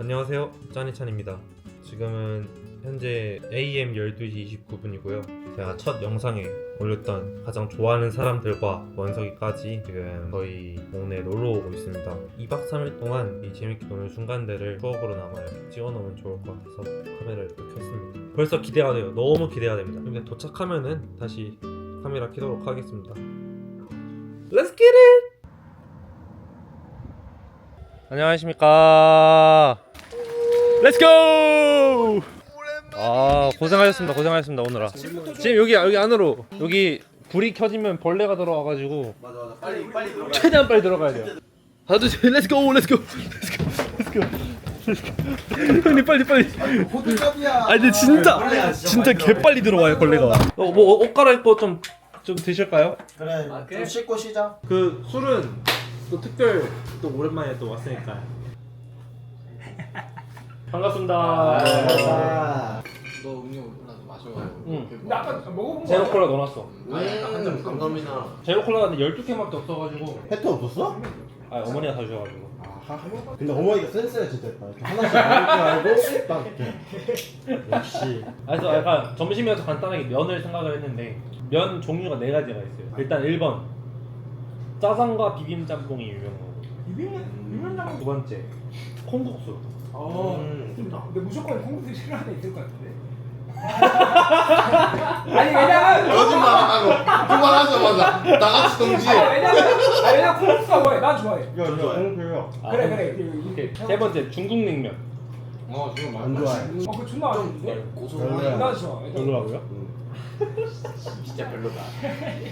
안녕하세요. 짜니찬입니다. 지금은 현재 AM 12시 29분이고요. 제가 첫 영상에 올렸던 가장 좋아하는 사람들과 원석이까지 지금 저희 동네 놀러 오고 있습니다. 2박 3일 동안 이 재밌게 노는 순간들을 추억으로 남아 이렇게 찍어놓으면 좋을 것 같아서 카메라를 또 켰습니다. 벌써 기대가 돼요. 너무 기대가 됩니다. 근데 도착하면은 다시 카메라 켜도록 하겠습니다. Let's get it! 안녕하십니까. 렛츠 고! 아 고생하셨습니다. 고생하셨습니다 오늘아. 지금 여기 여기 안으로 여기 불이 켜지면 벌레가 들어와가지고 맞아 맞아 빨리 빨리 들어가 최대한 빨리 들어가야 돼요. 하나 둘셋 렛츠 고 렛츠 고 렛츠 고 렛츠 고 형님 빨리 빨리. 호두갑이야 아 근데 진짜 진짜 개 빨리 들어와요 벌레가. 어 뭐옷 갈아입고 좀 좀 드실까요? 그래 좀 씻고 쉬자 그 술은 또 특별 또 오랜만에 또 왔으니까. 반갑습니다. 아, 너 음료 하나 마셔. 응. 근데 아까 먹어본 거 제로? 콜라 넣어놨어. 한점 감감이나. 제로 콜라가 근데 12개밖에 없어가지고. 혜태 없었어? 아 어머니가 사주셔가지고. 근데 어머니가 센스가 진짜 있다. 이렇게 하나씩 먹을 줄 알고 딱 이렇게. 역시. 아, 그래서 약간 점심이어서 간단하게 면을 생각을 했는데 면 종류가 네 가지가 있어요. 일단 1번. 짜장과 비빔 짬뽕이 유명하고. 비빔면 비빔면 두 번째. 콩국수 어. 음, 좋다. 근데 무조건 콩국수 싫어하는 애 있을 것 같은데. 아니 왜냐면 거짓말 안 하고 그만하자마자 다 같이 동시에. 아니 왜냐면 아니 왜냐면 콩국수가 뭐해? 난 좋아해. 야 이거 홍표야 아, 그래 그래. 그, 오케이. 그, 세 번째 중국 냉면 어 지금 안 좋아해 어, 그 존나. 별로야. 고소한. 난 좋아. 별로라고요? 진짜 별로다.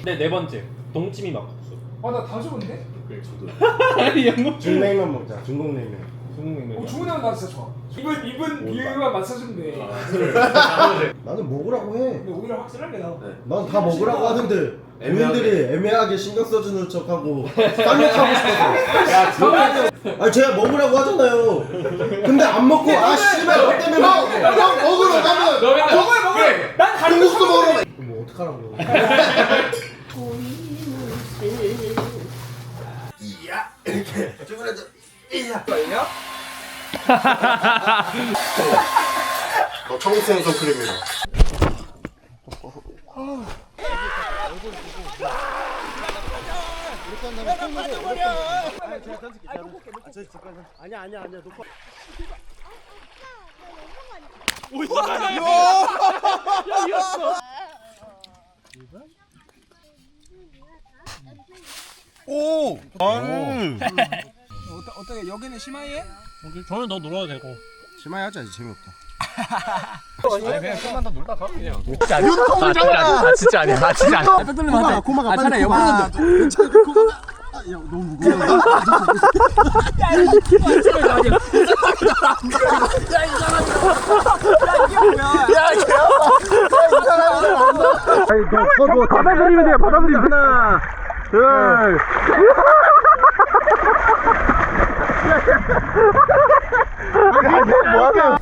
네, 네 번째 동치미 막국수 아나 다 좋은데? 그래 저도. 아니 양국 중냉면 먹자 중국 냉면 중국 어 냉면 주문형 나 진짜 좋아. 입은 입은 비율만 맞춰주면 돼. 나는 먹으라고 근데 오히려 확실하게 나. 해난 다 먹으라고 하는데 본인들이 애매하게 신경 써주는 척하고 쌍욕하고 싶어서. 아니 제가 먹으라고 하잖아요. 근데 안 먹고 아 씨발 너 때문에 먹어 형 먹으러 가면 너 먹어. 먹어. 난 중국수 먹으러 가. 뭐 어떡하라고 너 청생 선크림이라 아니야 아니야 아니야 녹화 오! 아유 어떻게 여기는 심하게? 저는 너 놀아도 되고 심하게 하자 이제 재미없다 아 진짜 아니야. 아 진짜 아니야. 아, 차라리 옆으로 아, 괜찮아 코마가 아, 야 너무 무거워 받아들이면 돼요 받아들이면 하나 둘 뭐하냐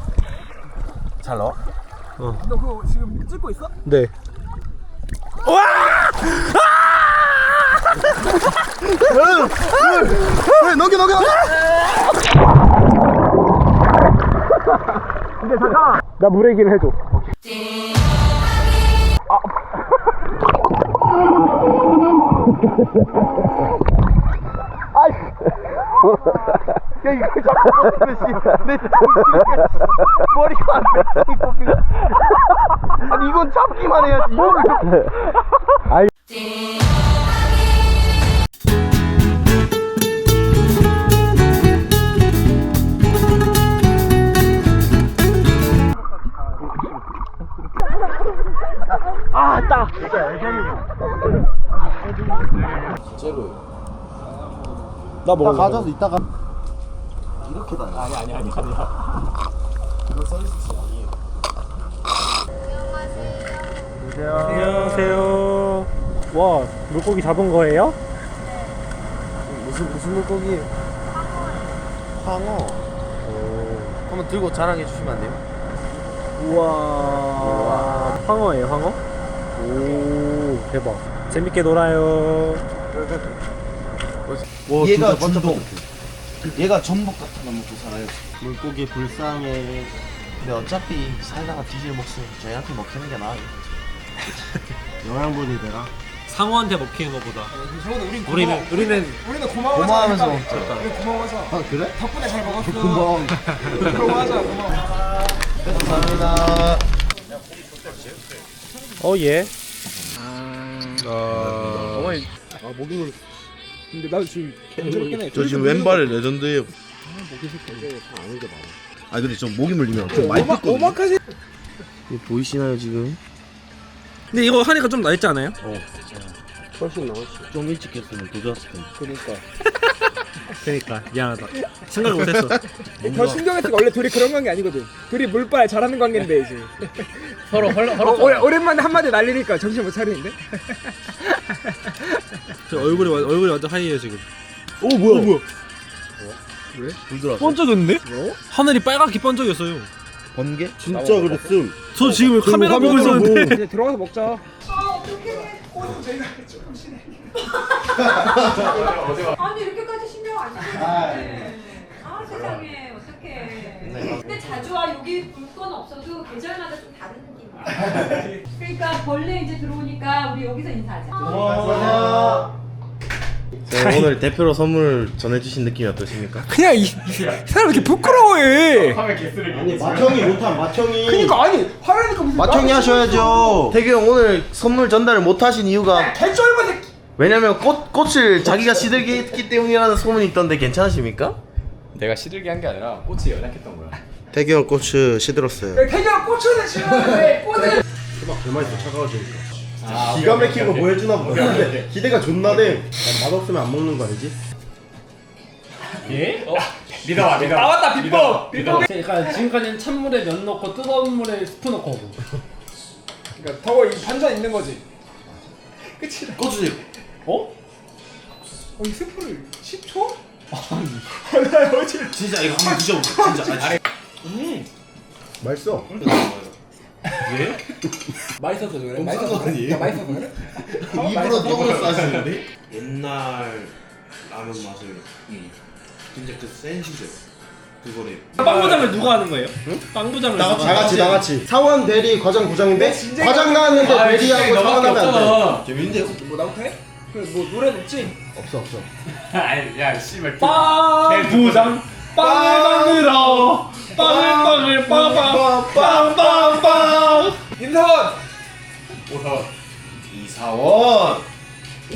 너 그거 지금 찍고 있어? 네. 왜 넘겨 넘겨 나 물에 얘기를 해줘. 야 이거 잡고 내 머리가 안. 아니 이건 잡기만 해야지. 이거를 진짜로. 나 먹어. 가져서 이따가 이렇게 다녀. 안녕하세요. 와 물고기 잡은 거예요? 무슨 무슨 물고기? 광어. 한번 들고 자랑해 주시면 안 돼요? 우와. 황어예요 황어? 오 대박. 재밌게 놀아요. 얘가 중동. 얘가 전복 같은 거 먹고 살아요. 물고기 불쌍해. 근데 어차피 살다가 뒤질 목숨 저희한테 먹히는 게 나아요. 영양분이 되라. 상어한테 먹히는 것보다 적어도 우린 고마워. 우리는 우리는 우리는 고마워서 고마워하면서 하니까. 먹자. 우리 고마워서 아 그래? 덕분에 잘 먹었어. 고마워. 고마워하자 고마워. 감사합니다. 어 예. 근데 나도 지금 괜찮긴 해. 저 지금 왼발에 레전드예요. 아 근데 좀 목이 물리면 좀 많이 오마. 오마카세. 이거 보이시나요 지금? 근데 이거 하니까 좀 낫지 않아요? 좀 일찍 했으면 더 좋았을 텐데. 그러니까 미안하다. 생각을 못했어. 더 신경했으니까 원래 둘이 그런 관계 아니거든. 둘이 물빨 잘하는 관계인데 이제. 서로 헐 어, 오래, 오랜만에 한마디 날리니까 정신 못 차리는데? 저 얼굴이 완- 얼굴이 완전 하얘요 지금. 오 뭐야? 뭐야? 불 들어왔어. 번쩍였는데? 하늘이 빨갛게 번쩍였어요. 번개? 진짜 그랬음. 저 지금 카메라 보고 화면으로 있었는데. 이제 들어가서 먹자. 아니 이렇게까지 신경 안 쓰는데 아 세상에 어떡해 근데 자주 와 여기 물건 없어도 계절마다 좀 다른 그러니까 벌레 이제 들어오니까 우리 여기서 인사하자 네, 오늘 대표로 선물 전해주신 느낌이 어떠십니까? 그냥 이, 이 사람 왜 이렇게 부끄러워해? 아니 마청이 못한 마청이. 그니까 아니 화내니까 무슨 마청이 하셔야죠. 태규 형 오늘 선물 전달을 못하신 이유가 개쩔만 새끼. 왜냐면 꽃 꽃을 자기가 시들게 했기 때문이라는 소문이 있던데 괜찮으십니까? 내가 시들게 한 게 아니라 꽃이 연약했던 거야. 형 꽃을 시들었어요. 태경아 꽃을 치는데 꽃을. 막 개맛있어 차가워지니까. 기가 막힌 거 보여주나 보다. 근데 기대가 존나 돼. 난 맛없으면 안 먹는 거 알지? 믿어봐, 믿어. 나왔다 비법. 비법. 그러니까 지금까지는 찬물에 면 넣고 뜨거운 물에 스프 넣고 하고. 그러니까 더이 반전 있는 거지. 끝이다. 고추즙. 어? 어, 이 스프를 10초? 아니. 나 어제 진짜 이거 한번 드셔보세요. 진짜. 아, 맛있어. 맛있어서 그래. 맛있어서 그래? 야, 맛있어서 그래? 입으로 똥을 싸시는데? 옛날 라면 맛을. 진짜 그 센 시절. 그거래. 빵부장을 누가 하는 거예요? 빵부장을 다 누가 같이 다 같이. 사원 대리 과장 부장인데 진짜 과장 나왔는데 아, 대리하고 사원 하면 안 돼. 없잖아. 재밌는데요? 뭐 나부터 해? 그뭐 노래 없지? 없어 없어. 아니, 야, 씨발. 빵부장 빵을 만들어 빵을 빵을 빵빵 빵빵빵 임사원. 오서. 이사원.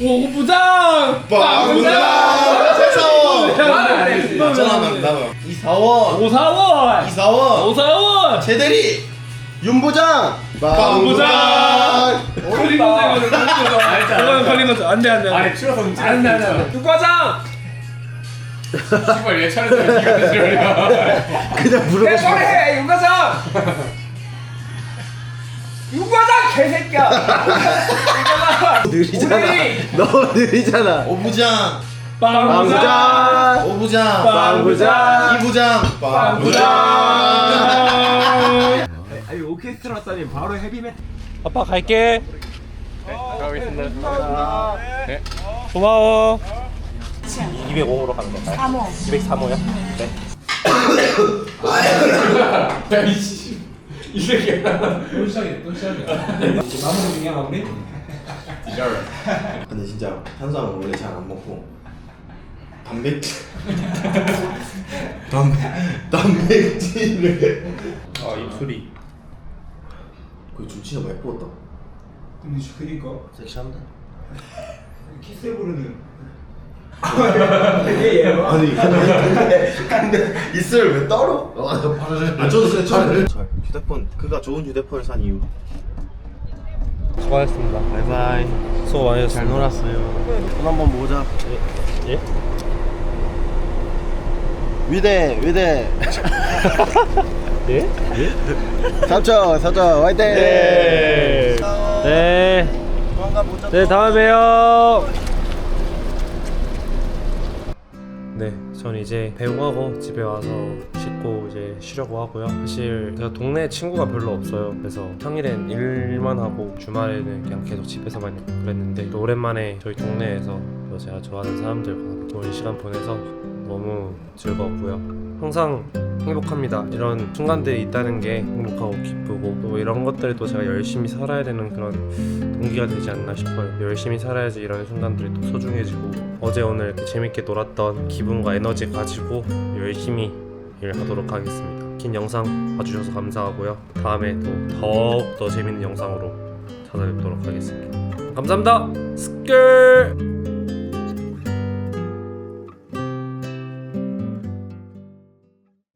오부장 빵부장. 최사원. 나는 나는 이사원. 오사원 이사원. 오사원 최대리. 윤부장. 빵부장. 걸린 거죠 이거는 걸린 거죠 이거는 걸린 거죠 안돼 안돼 아니, 추워서. 안돼 안돼 육과장. 씨발, 얘 차례대로 니가 드시려냐. 그냥 내 물어보고 소리 해 육과장. 육과장 개새끼야. 느리잖아. 우리 너무 느리잖아. 오부장. 빵부장. 오부장. 빵부장. 이부장. 빵부장 아니 오케스트라 왔다니 바로 헤비메탈. 아빠 갈게 감사합니다. 고마워 205호로 가는 건가요? 3호 203호요? 네 야, 이 씨. 이 새끼야. 마무리 중이야 마무리? 근데 진짜 탄수화물 원래 잘 안 먹고 단백질 단 단백질을 아 입술이 그좀 진짜 많이 부었다. 근데 그니까 섹시한데? 키스 부르는. 되게. 아니 근데 근데 입술 왜 떨어? 아 저도 진짜 처음 저 휴대폰 그가 좋은 휴대폰을 산 이유. 수고하셨습니다 바이바이. 수고 많으셨습니다 잘 놀았어요. 돈 한번 모자. 예? 위대 위대. 예? 삼촌 삼촌 화이팅. 네. 네. 조만간 모자. 네, 다음에 봬요. 전 이제 배웅하고 집에 와서 씻고 이제 쉬려고 하고요. 사실 제가 동네에 친구가 별로 없어요. 그래서 평일엔 일만 하고 주말에는 그냥 계속 집에서만 있고 그랬는데 또 오랜만에 저희 동네에서 또 제가 좋아하는 사람들과 좋은 시간 보내서 너무 즐거웠고요. 항상 행복합니다. 이런 순간들이 있다는 게 행복하고 기쁘고 또 이런 것들이 또 제가 열심히 살아야 되는 그런 동기가 되지 않나 싶어요. 열심히 살아야지 이런 순간들이 또 소중해지고 어제 오늘 이렇게 재밌게 놀았던 기분과 에너지 가지고 열심히 일하도록 하겠습니다. 긴 영상 봐주셔서 감사하고요. 다음에 또 더욱 더 재밌는 영상으로 찾아뵙도록 하겠습니다. 감사합니다. 스컬